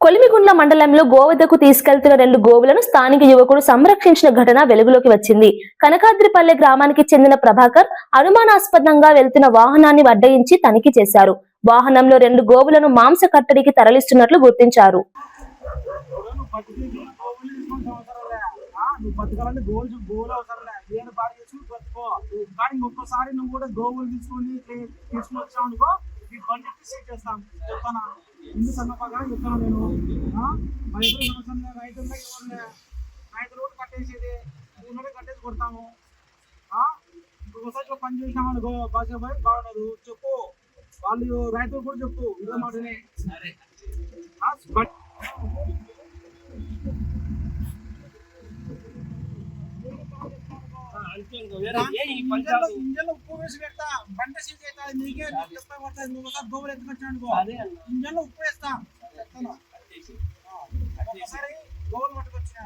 కొలిమిగుండ్ల మండలంలో గోవద్దకు తీసుకెళ్తున్న రెండు గోవులను స్థానిక యువకుడు సంరక్షించిన ఘటన వెలుగులోకి వచ్చింది. కనకాద్రిపల్లె గ్రామానికి చెందిన ప్రభాకర్ అనుమానాస్పదంగా వెళ్తున్న వాహనాన్ని అడ్డగించి తనిఖీ చేశారు. వాహనంలో రెండు గోవులను మాంస కట్టడికి తరలిస్తున్నట్లు గుర్తించారు. నువ్వు బతకాలంటే గోవులు గోల్ అవసరం ఏడు బాగా చేసుకుని బతుకో కానీ ఒక్కసారి నువ్వు కూడా గోవులు తీసుకొని తీసుకొని వచ్చావు అనుకో ఈ బండి సీట్ చేస్తాం. చెప్తానా? ఇందు సన్నపగా చెప్తాను నేను? ఆ, మా ఎదురు ఎవరులే రైతులు కూడా కట్టేసేది. ఉన్నది కట్టేసి కొడతాము. ఆ, ఇంకొకసారి పని చేసినాం అనుకో బాగా బాగుండదు చెప్పు. వాళ్ళు రైతులు కూడా చెప్పు. ఇదే మాటనే. బట్ ఇంజన్లో ఉప్పు వేసి పెడతా బండ సీజ్ అవుతా నీకే చెప్తా పడుతుంది నువ్వు ఒకసారి గోవులు ఎత్తుకొచ్చాను ఇంజన్లో ఉప్పు వేస్తా చెప్తాను. ఒకసారి గోవులు పట్టుకొచ్చినా